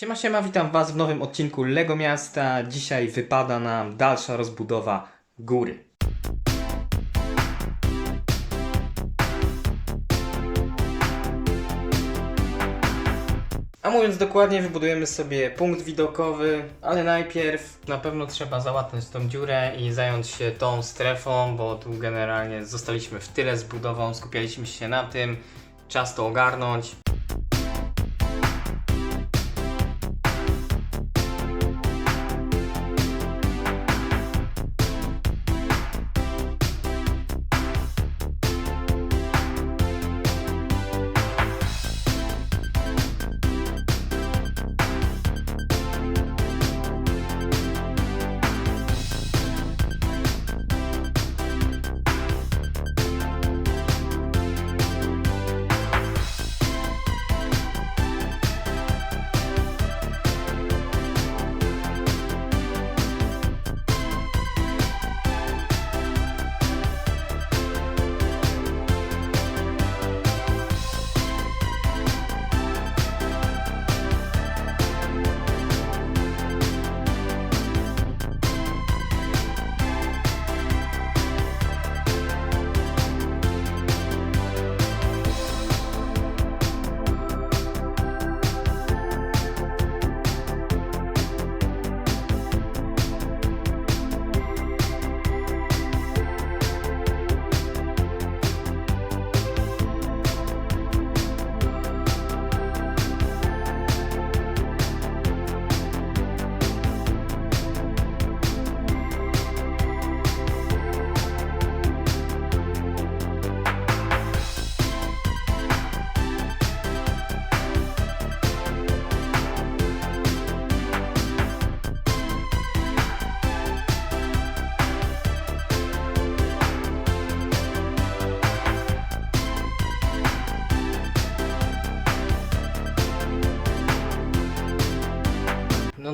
Siema, siema, witam Was w nowym odcinku Lego Miasta. Dzisiaj wypada nam dalsza rozbudowa góry. A mówiąc dokładnie, wybudujemy sobie punkt widokowy, ale najpierw na pewno trzeba załatać tą dziurę i zająć się tą strefą, bo tu generalnie zostaliśmy w tyle z budową, skupialiśmy się na tym, czas to ogarnąć.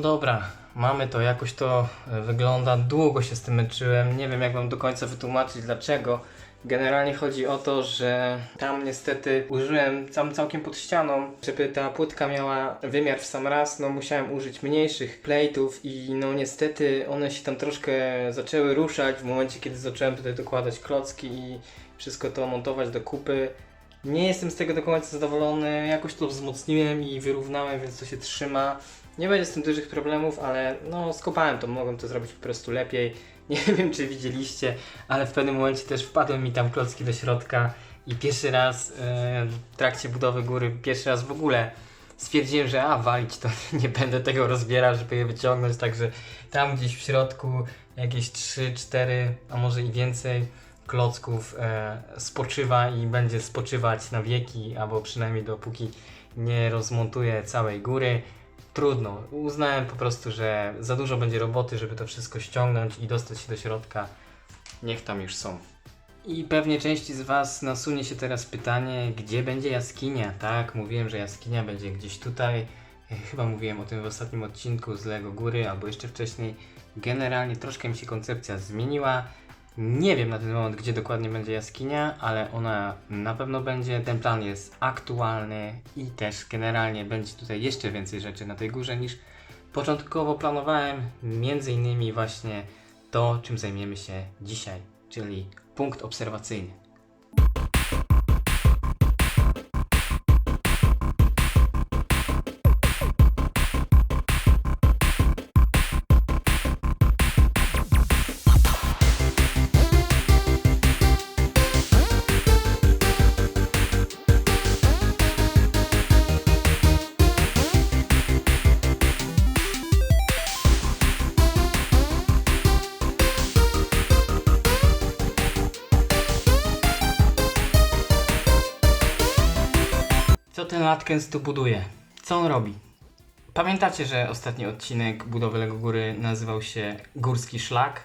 Dobra, mamy to, jakoś to e, wygląda. Długo się z tym męczyłem, nie wiem jak wam do końca wytłumaczyć dlaczego. Generalnie chodzi o to, że tam niestety użyłem całkiem pod ścianą, żeby ta płytka miała wymiar w sam raz, no musiałem użyć mniejszych plate'ów i no niestety one się tam troszkę zaczęły ruszać w momencie kiedy zacząłem tutaj dokładać klocki i wszystko to montować do kupy. Nie jestem z tego do końca zadowolony, jakoś to wzmocniłem i wyrównałem, więc to się trzyma. Nie będzie z tym dużych problemów, ale no skopałem to, mogłem to zrobić po prostu lepiej. Nie wiem czy widzieliście, ale w pewnym momencie też wpadły mi tam klocki do środka i pierwszy raz e, w trakcie budowy góry, pierwszy raz w ogóle stwierdziłem, że a walić to nie będę tego rozbierał, żeby je wyciągnąć, także tam gdzieś w środku jakieś 3, 4, a może i więcej klocków e, spoczywa i będzie spoczywać na wieki, albo przynajmniej dopóki nie rozmontuję całej góry. Trudno. Uznałem po prostu, że za dużo będzie roboty, żeby to wszystko ściągnąć i dostać się do środka. Niech tam już są. I pewnie części z Was nasunie się teraz pytanie, gdzie będzie jaskinia? Tak, mówiłem, że jaskinia będzie gdzieś tutaj. E, Chyba mówiłem o tym w ostatnim odcinku z Lego Góry, albo jeszcze wcześniej. Generalnie troszkę mi się koncepcja zmieniła. Nie wiem na ten moment, gdzie dokładnie będzie jaskinia, ale ona na pewno będzie. Ten plan jest aktualny i też generalnie będzie tutaj jeszcze więcej rzeczy na tej górze niż początkowo planowałem. Między innymi właśnie to, czym zajmiemy się dzisiaj, czyli punkt obserwacyjny. Ten Atkins tu buduje? Co on robi? Pamiętacie, że ostatni odcinek budowy Lego Góry nazywał się Górski Szlak?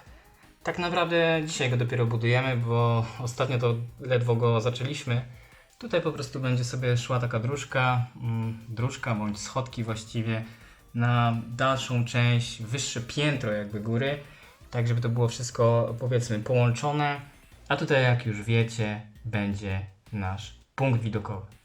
Tak naprawdę dzisiaj go dopiero budujemy, bo ostatnio to ledwo go zaczęliśmy. Tutaj po prostu będzie sobie szła taka dróżka, mm, dróżka bądź schodki właściwie na dalszą część, wyższe piętro jakby góry, tak żeby to było wszystko powiedzmy połączone. A tutaj jak już wiecie, będzie nasz punkt widokowy.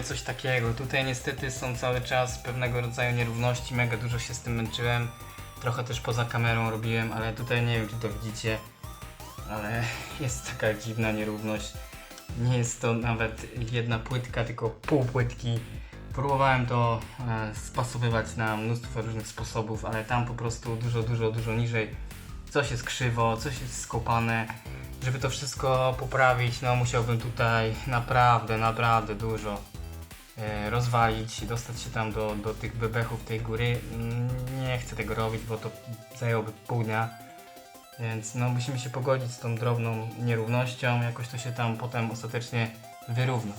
Mamy coś takiego. Tutaj niestety są cały czas pewnego rodzaju nierówności, mega dużo się z tym męczyłem. Trochę też poza kamerą robiłem, ale tutaj nie wiem czy to widzicie, ale jest taka dziwna nierówność. Nie jest to nawet jedna płytka, tylko pół płytki. Próbowałem to e, spasowywać na mnóstwo różnych sposobów, ale tam po prostu dużo, dużo, dużo niżej. Coś jest krzywo, coś jest skopane. Żeby to wszystko poprawić, no musiałbym tutaj naprawdę, naprawdę dużo rozwalić, dostać się tam do, do tych bebechów tej góry. Mm, Nie chcę tego robić, bo to zajęłoby pół dnia. Więc no musimy się pogodzić z tą drobną nierównością, jakoś to się tam potem ostatecznie wyrówna.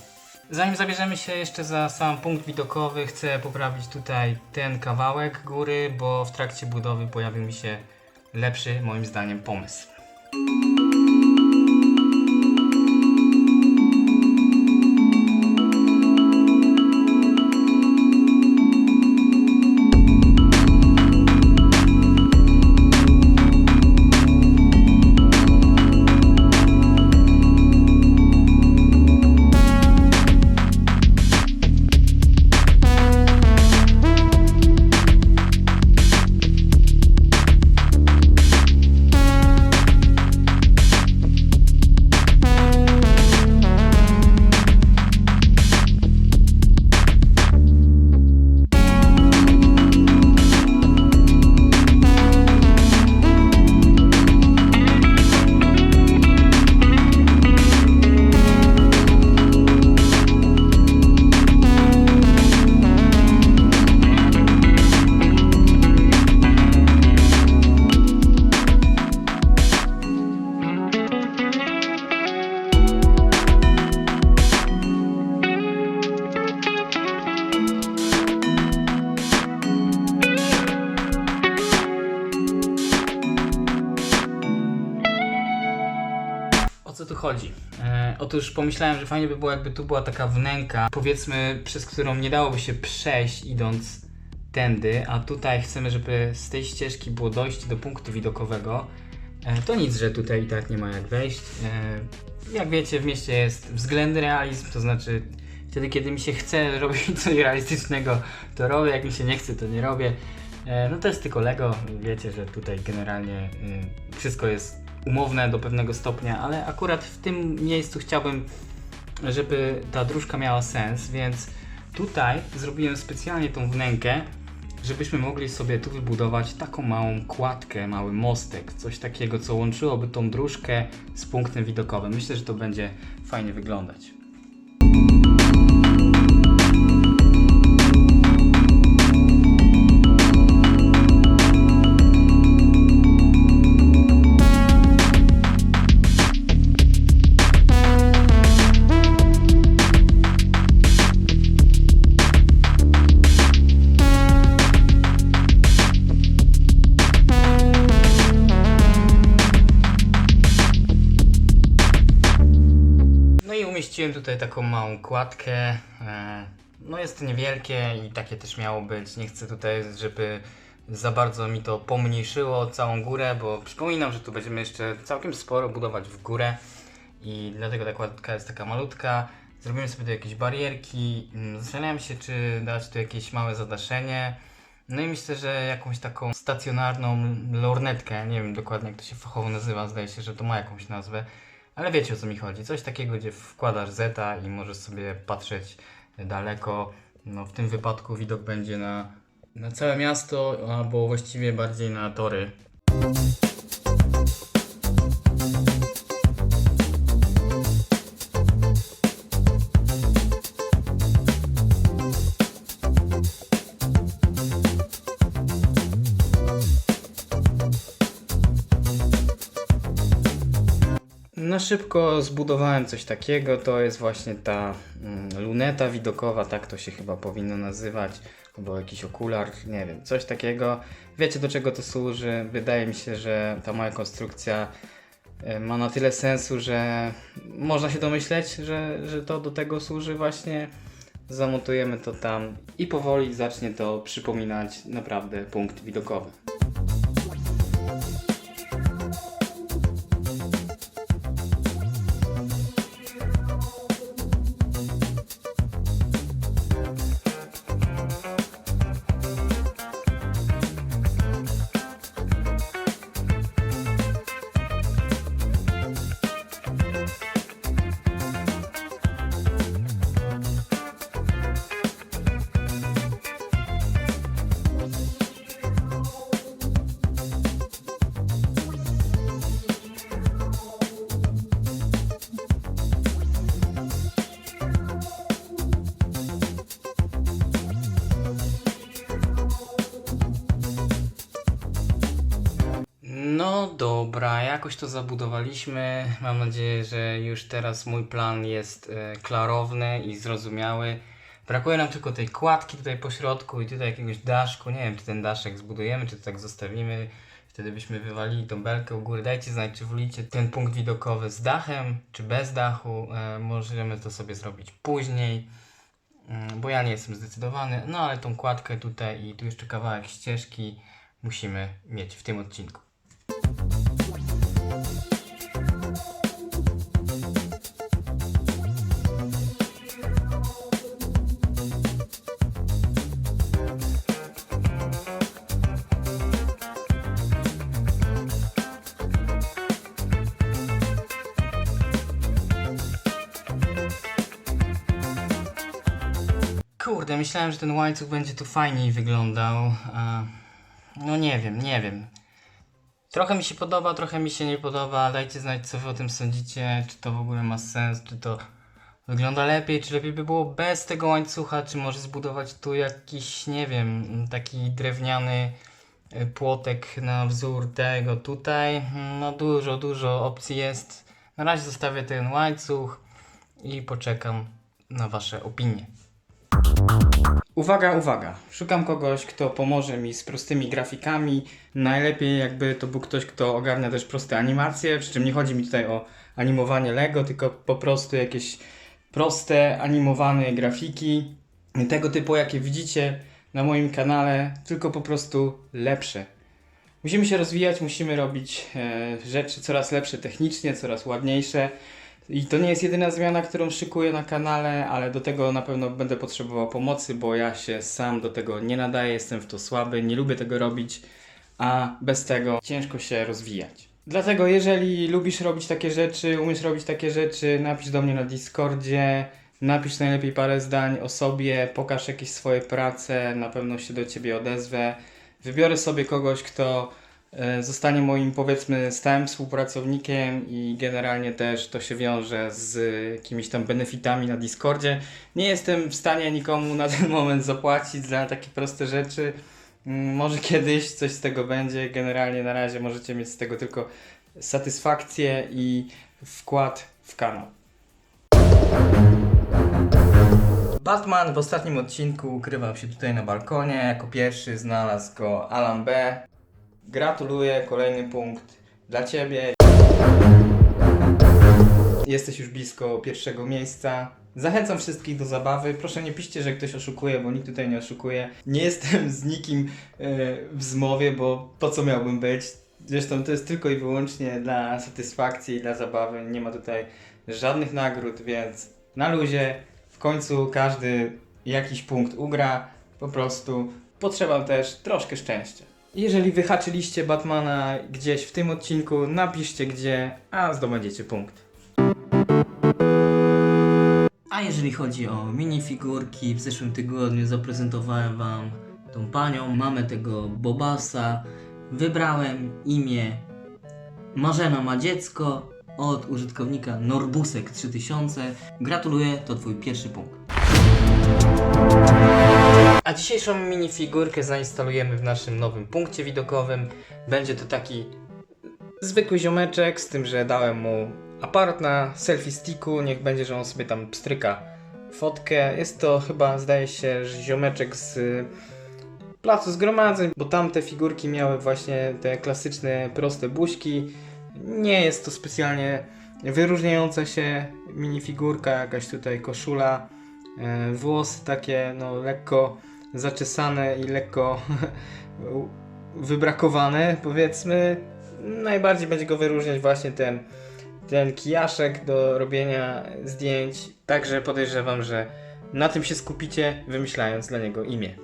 Zanim zabierzemy się jeszcze za sam punkt widokowy, chcę poprawić tutaj ten kawałek góry, bo w trakcie budowy pojawił mi się lepszy, moim zdaniem, pomysł. E, otóż pomyślałem, że fajnie by było, jakby tu była taka wnęka, powiedzmy, przez którą nie dałoby się przejść idąc tędy, a tutaj chcemy, żeby z tej ścieżki było dojście do punktu widokowego. E, to nic, że tutaj i tak nie ma jak wejść. E, jak wiecie, w mieście jest względny realizm, to znaczy wtedy, kiedy mi się chce robić coś realistycznego, to robię, jak mi się nie chce, to nie robię. E, no to jest tylko Lego, wiecie, że tutaj generalnie y, wszystko jest umowne do pewnego stopnia, ale akurat w tym miejscu chciałbym, żeby ta dróżka miała sens, więc tutaj zrobiłem specjalnie tą wnękę, żebyśmy mogli sobie tu wybudować taką małą kładkę, mały mostek, coś takiego, co łączyłoby tą dróżkę z punktem widokowym. Myślę, że to będzie fajnie wyglądać. Umieściłem tutaj taką małą kładkę. e, No jest to niewielkie i takie też miało być. Nie chcę tutaj, żeby za bardzo mi to pomniejszyło całą górę, bo przypominam, że tu będziemy jeszcze całkiem sporo budować w górę i dlatego ta kładka jest taka malutka. Zrobimy sobie tu jakieś barierki. Mm, Zastanawiam się, czy dać tu jakieś małe zadaszenie. No i myślę, że jakąś taką stacjonarną lornetkę, nie wiem dokładnie jak to się fachowo nazywa, zdaje się, że to ma jakąś nazwę. Ale wiecie o co mi chodzi. Coś takiego, gdzie wkładasz zeta i możesz sobie patrzeć daleko. No, w tym wypadku widok będzie na, na całe miasto, albo właściwie bardziej na tory. Szybko zbudowałem coś takiego. To jest właśnie ta mm, luneta widokowa, tak to się chyba powinno nazywać, albo jakiś okular, nie wiem, coś takiego. Wiecie do czego to służy? Wydaje mi się, że ta moja konstrukcja e, ma na tyle sensu, że można się domyśleć, że, że to do tego służy właśnie. Zamontujemy to tam i powoli zacznie to przypominać naprawdę punkt widokowy. Dobra, jakoś to zabudowaliśmy. Mam nadzieję, że już teraz mój plan jest e, klarowny i zrozumiały. Brakuje nam tylko tej kładki tutaj po środku i tutaj jakiegoś daszku. Nie wiem, czy ten daszek zbudujemy, czy to tak zostawimy. Wtedy byśmy wywalili tą belkę u góry. Dajcie znać, czy wolicie ten punkt widokowy z dachem, czy bez dachu. E, możemy to sobie zrobić później, mm, bo ja nie jestem zdecydowany. No ale tą kładkę tutaj i tu jeszcze kawałek ścieżki musimy mieć w tym odcinku. Myślałem, że ten łańcuch będzie tu fajniej wyglądał. No nie wiem, nie wiem. Trochę mi się podoba, trochę mi się nie podoba. Dajcie znać, co wy o tym sądzicie. Czy to w ogóle ma sens, czy to wygląda lepiej, czy lepiej by było bez tego łańcucha, czy może zbudować tu jakiś, nie wiem, taki drewniany y, płotek na wzór tego tutaj. No dużo, dużo opcji jest. Na razie zostawię ten łańcuch i poczekam na wasze opinie. Uwaga, uwaga. Szukam kogoś, kto pomoże mi z prostymi grafikami. Najlepiej jakby to był ktoś, kto ogarnia też proste animacje, przy czym nie chodzi mi tutaj o animowanie Lego, tylko po prostu jakieś proste, animowane grafiki. Tego typu, jakie widzicie na moim kanale, tylko po prostu lepsze. Musimy się rozwijać, musimy robić e, rzeczy coraz lepsze technicznie, coraz ładniejsze. I to nie jest jedyna zmiana, którą szykuję na kanale, ale do tego na pewno będę potrzebował pomocy, bo ja się sam do tego nie nadaję, jestem w to słaby, nie lubię tego robić, a bez tego ciężko się rozwijać. Dlatego jeżeli lubisz robić takie rzeczy, umiesz robić takie rzeczy, napisz do mnie na Discordzie, napisz najlepiej parę zdań o sobie, pokaż jakieś swoje prace, na pewno się do Ciebie odezwę. Wybiorę sobie kogoś, kto zostanie moim powiedzmy stałym współpracownikiem i generalnie też to się wiąże z jakimiś tam benefitami na Discordzie. Nie jestem w stanie nikomu na ten moment zapłacić za takie proste rzeczy. Mm, Może kiedyś coś z tego będzie. Generalnie na razie możecie mieć z tego tylko satysfakcję i wkład w kanał. Batman w ostatnim odcinku ukrywał się tutaj na balkonie. Jako pierwszy znalazł go Alan B. Gratuluję, kolejny punkt dla Ciebie. Jesteś już blisko pierwszego miejsca. Zachęcam wszystkich do zabawy. Proszę nie piszcie, że ktoś oszukuje, bo nikt tutaj nie oszukuje. Nie jestem z nikim e, w zmowie, bo po co miałbym być? Zresztą to jest tylko i wyłącznie dla satysfakcji dla zabawy. Nie ma tutaj żadnych nagród, więc na luzie. W końcu każdy jakiś punkt ugra. Po prostu potrzeba też troszkę szczęścia. Jeżeli wyhaczyliście Batmana gdzieś w tym odcinku, napiszcie gdzie, a zdobędziecie punkt. A jeżeli chodzi o minifigurki, w zeszłym tygodniu zaprezentowałem Wam tą panią, mamę tego Bobasa. Wybrałem imię Marzena ma dziecko od użytkownika Norbusek 3000. Gratuluję, to Twój pierwszy punkt. A dzisiejszą minifigurkę zainstalujemy w naszym nowym punkcie widokowym. Będzie to taki zwykły ziomeczek, z tym, że dałem mu aparat na selfie sticku. Niech będzie, że on sobie tam pstryka fotkę. Jest to chyba, zdaje się, ziomeczek z y, placu zgromadzeń, bo tamte figurki miały właśnie te klasyczne, proste buźki. Nie jest to specjalnie wyróżniająca się minifigurka, jakaś tutaj koszula, e, włosy takie no lekko zaczesane i lekko wybrakowane, powiedzmy. Najbardziej będzie go wyróżniać właśnie ten, ten kijaszek do robienia zdjęć. Także podejrzewam, że na tym się skupicie, wymyślając dla niego imię.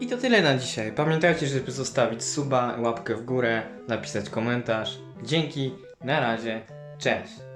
I to tyle na dzisiaj. Pamiętajcie, żeby zostawić suba, łapkę w górę, napisać komentarz. Dzięki, na razie, cześć.